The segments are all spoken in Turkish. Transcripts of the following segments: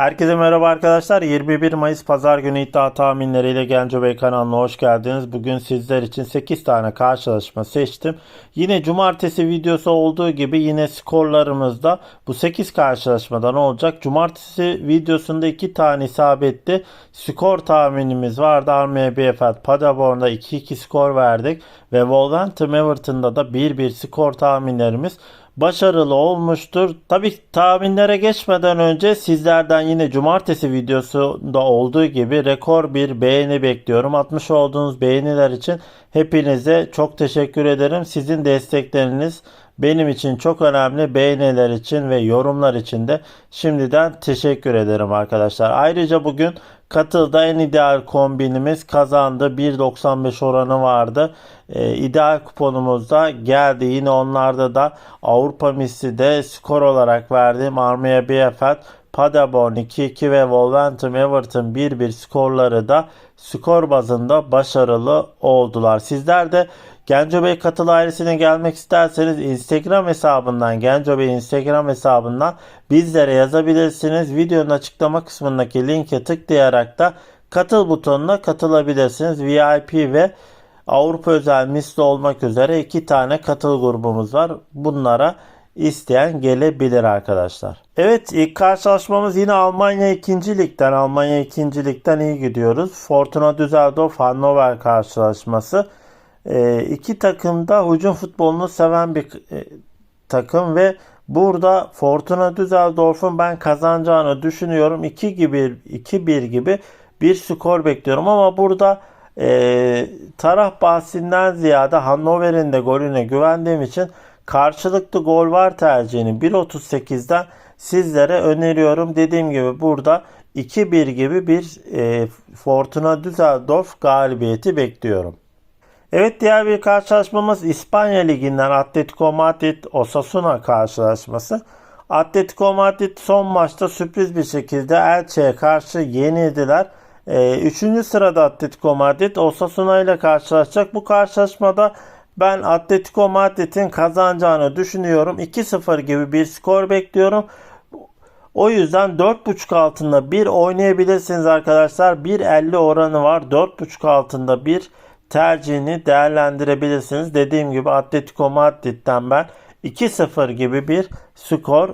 Herkese merhaba arkadaşlar. 21 Mayıs Pazar günü iddia tahminleriyle Genco Bey kanalına hoş geldiniz. Bugün sizler için 8 tane karşılaşma seçtim. Yine cumartesi videosu olduğu gibi yine skorlarımızda bu 8 karşılaşmadan olacak. Cumartesi videosunda 2 tane isabetli skor tahminimiz vardı. Armia BFL Paderborn'da 2-2 skor verdik. Ve Wolverhampton Everton'da da 1-1 skor tahminlerimiz başarılı olmuştur. Tabi tahminlere geçmeden önce sizlerden yine cumartesi videosunda olduğu gibi rekor bir beğeni bekliyorum. Atmış olduğunuz beğeniler için hepinize çok teşekkür ederim. Sizin destekleriniz benim için çok önemli. Beğeniler için ve yorumlar için de şimdiden teşekkür ederim arkadaşlar. Ayrıca bugün Katılda en ideal kombinimiz kazandı. 1.95 oranı vardı. Ee, ideal kuponumuzda geldi. Yine onlarda da Avrupa misli de skor olarak verdiğim Armia Bielefeld Paderborn 2-2 ve Wolverhampton Everton 1-1 skorları da skor bazında başarılı oldular. Sizler de Genco Bey katıl ailesine gelmek isterseniz Instagram hesabından Genco Bey Instagram hesabından bizlere yazabilirsiniz. Videonun açıklama kısmındaki linke tıklayarak da katıl butonuna katılabilirsiniz. VIP ve Avrupa özel misli olmak üzere iki tane katıl grubumuz var. Bunlara isteyen gelebilir arkadaşlar. Evet ilk karşılaşmamız yine Almanya 2. Lig'den. Almanya 2. Lig'den iyi gidiyoruz. Fortuna Düsseldorf Hannover karşılaşması. E, iki takım da hücum futbolunu seven bir e, takım ve burada Fortuna Düsseldorf'un ben kazanacağını düşünüyorum. 2 gibi 2-1 gibi bir skor bekliyorum ama burada e, taraf bahsinden ziyade Hannover'in de golüne güvendiğim için karşılıklı gol var tercihini 1.38'den sizlere öneriyorum. Dediğim gibi burada 2-1 gibi bir e, Fortuna Düsseldorf galibiyeti bekliyorum. Evet diğer bir karşılaşmamız İspanya Ligi'nden Atletico Madrid Osasuna karşılaşması. Atletico Madrid son maçta sürpriz bir şekilde Elche'ye karşı yenildiler. Ee, üçüncü sırada Atletico Madrid Osasuna ile karşılaşacak. Bu karşılaşmada ben Atletico Madrid'in kazanacağını düşünüyorum. 2-0 gibi bir skor bekliyorum. O yüzden 4.5 altında bir oynayabilirsiniz arkadaşlar. 1.50 oranı var. 4.5 altında bir tercihini değerlendirebilirsiniz. Dediğim gibi Atletico Madrid'den ben 2-0 gibi bir skor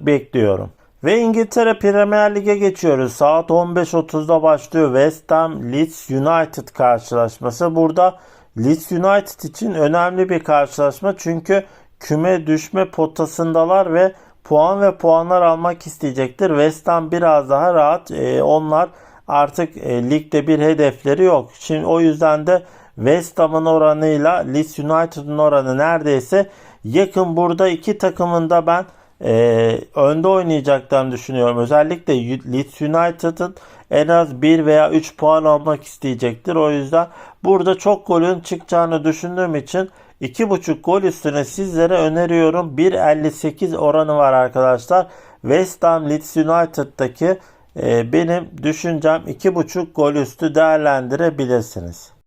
bekliyorum. Ve İngiltere Premier Lig'e geçiyoruz. Saat 15.30'da başlıyor West Ham Leeds United karşılaşması. Burada Leeds United için önemli bir karşılaşma. Çünkü küme düşme potasındalar ve puan ve puanlar almak isteyecektir. West Ham biraz daha rahat. Ee, onlar artık e, ligde bir hedefleri yok. Şimdi o yüzden de West Ham'ın oranıyla Leeds United'ın oranı neredeyse yakın. Burada iki takımın da ben e, önde oynayacaklarını düşünüyorum. Özellikle Leeds United'ın en az 1 veya 3 puan almak isteyecektir. O yüzden burada çok golün çıkacağını düşündüğüm için 2.5 gol üstüne sizlere öneriyorum. 1.58 oranı var arkadaşlar. West Ham Leeds United'daki e, benim düşüncem 2.5 gol üstü değerlendirebilirsiniz.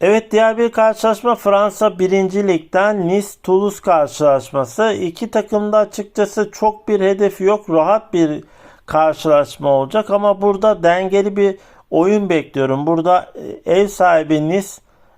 Evet diğer bir karşılaşma Fransa 1. Lig'den Nice Toulouse karşılaşması. İki takımda açıkçası çok bir hedefi yok. Rahat bir karşılaşma olacak ama burada dengeli bir oyun bekliyorum. Burada e, ev sahibi Nice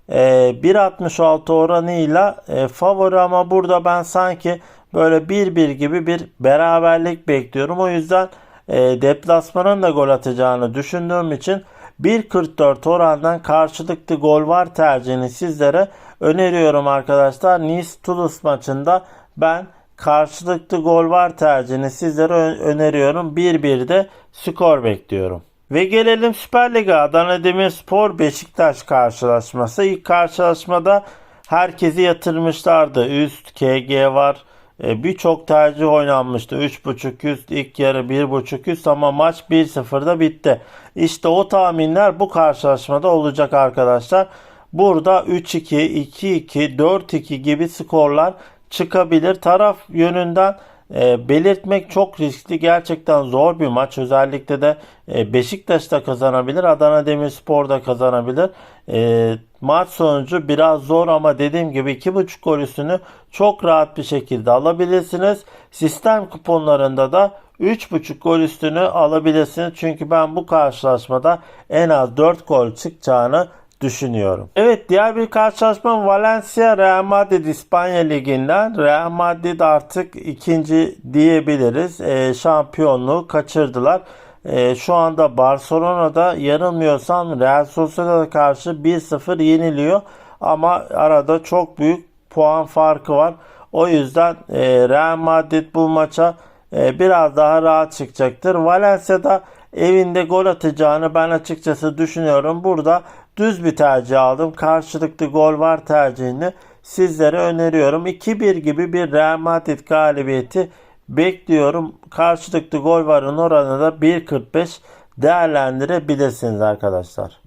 1.66 oranıyla e, favori ama burada ben sanki böyle 1-1 gibi bir beraberlik bekliyorum. O yüzden e, deplasmanın da gol atacağını düşündüğüm için 1.44 orandan karşılıklı gol var tercihini sizlere öneriyorum arkadaşlar. Nice Toulouse maçında ben karşılıklı gol var tercihini sizlere öneriyorum. 1-1'de skor bekliyorum. Ve gelelim Süper Lig'e Adana Demirspor Beşiktaş karşılaşması. İlk karşılaşmada herkesi yatırmışlardı. Üst KG var. E, Birçok tercih oynanmıştı. 3.5 üst, ilk yarı 1.5 üst ama maç 1-0'da bitti. İşte o tahminler bu karşılaşmada olacak arkadaşlar. Burada 3-2, 2-2, 4-2 gibi skorlar çıkabilir. Taraf yönünden e, belirtmek çok riskli. Gerçekten zor bir maç. Özellikle de e, Beşiktaş da kazanabilir. Adana Demirspor da kazanabilir. E, maç sonucu biraz zor ama dediğim gibi 2.5 gol üstünü çok rahat bir şekilde alabilirsiniz. Sistem kuponlarında da 3.5 gol üstünü alabilirsiniz. Çünkü ben bu karşılaşmada en az 4 gol çıkacağını düşünüyorum. Evet diğer bir karşılaşma Valencia Real Madrid İspanya Ligi'nden. Real Madrid artık ikinci diyebiliriz. E, şampiyonluğu kaçırdılar. E, şu anda Barcelona'da yanılmıyorsam Real Sociedad'a karşı 1-0 yeniliyor. Ama arada çok büyük puan farkı var. O yüzden e, Real Madrid bu maça e, biraz daha rahat çıkacaktır. Valencia'da evinde gol atacağını ben açıkçası düşünüyorum. Burada düz bir tercih aldım. Karşılıklı gol var tercihini sizlere öneriyorum. 2-1 gibi bir Real Madrid galibiyeti bekliyorum. Karşılıklı gol varın oranı da 1.45 değerlendirebilirsiniz arkadaşlar.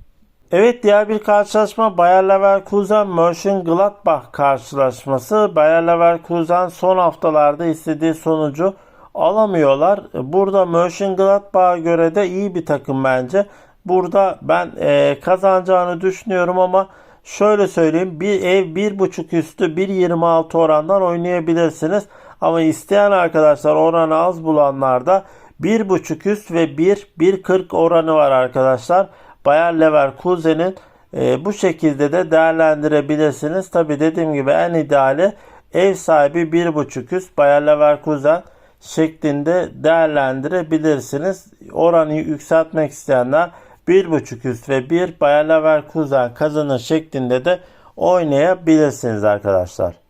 Evet diğer bir karşılaşma Bayer Leverkusen Mönchengladbach karşılaşması. Bayer Leverkusen son haftalarda istediği sonucu alamıyorlar. Burada Mönchengladbach'a göre de iyi bir takım bence. Burada ben e, kazanacağını düşünüyorum ama şöyle söyleyeyim bir ev 1.5 üstü 1.26 orandan oynayabilirsiniz. Ama isteyen arkadaşlar oranı az bulanlar da 1.5 üst ve 1 1.40 oranı var arkadaşlar. Bayer Leverkusen'in e, bu şekilde de değerlendirebilirsiniz. Tabi dediğim gibi en ideali ev sahibi 1.5 üst Bayer Leverkusen şeklinde değerlendirebilirsiniz. Oranı yükseltmek isteyenler 1.5 üst ve 1 Bayer Leverkusen kazanır şeklinde de oynayabilirsiniz arkadaşlar.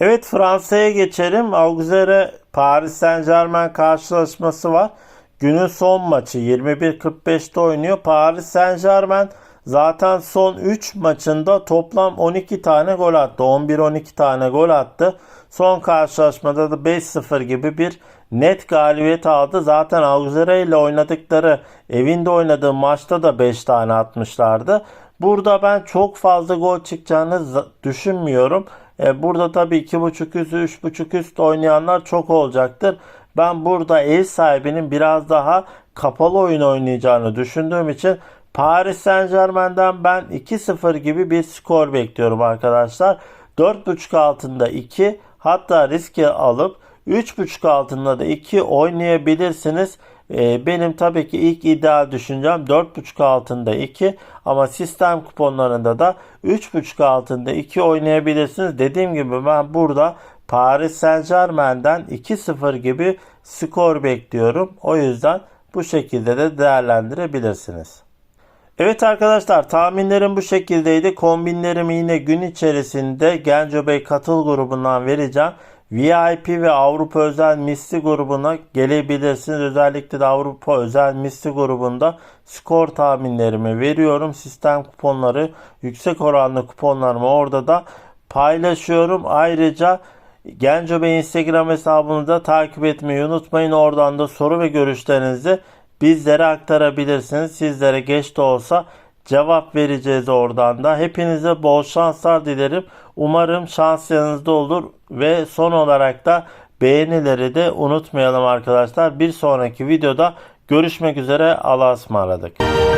Evet Fransa'ya geçelim. Auxerre Paris Saint Germain karşılaşması var. Günün son maçı 21.45'te oynuyor. Paris Saint Germain zaten son 3 maçında toplam 12 tane gol attı. 11-12 tane gol attı. Son karşılaşmada da 5-0 gibi bir net galibiyet aldı. Zaten Auxerre ile oynadıkları evinde oynadığı maçta da 5 tane atmışlardı. Burada ben çok fazla gol çıkacağını düşünmüyorum. E, burada tabii 2.5 üst 3.5 üst oynayanlar çok olacaktır. Ben burada ev sahibinin biraz daha kapalı oyun oynayacağını düşündüğüm için Paris Saint Germain'den ben 2-0 gibi bir skor bekliyorum arkadaşlar. 4.5 altında 2 hatta riski alıp 3.5 altında da 2 oynayabilirsiniz. Ee, benim tabii ki ilk ideal düşüncem 4.5 altında 2 ama sistem kuponlarında da 3.5 altında 2 oynayabilirsiniz. Dediğim gibi ben burada Paris Saint Germain'den 2-0 gibi skor bekliyorum. O yüzden bu şekilde de değerlendirebilirsiniz. Evet arkadaşlar tahminlerim bu şekildeydi. Kombinlerimi yine gün içerisinde Genco Bey katıl grubundan vereceğim. VIP ve Avrupa özel misli grubuna gelebilirsiniz. Özellikle de Avrupa özel misli grubunda skor tahminlerimi veriyorum. Sistem kuponları, yüksek oranlı kuponlarımı orada da paylaşıyorum. Ayrıca Genco Bey Instagram hesabını da takip etmeyi unutmayın. Oradan da soru ve görüşlerinizi bizlere aktarabilirsiniz. Sizlere geç de olsa cevap vereceğiz oradan da. Hepinize bol şanslar dilerim. Umarım şans yanınızda olur ve son olarak da beğenileri de unutmayalım arkadaşlar. Bir sonraki videoda görüşmek üzere. Allah'a ısmarladık.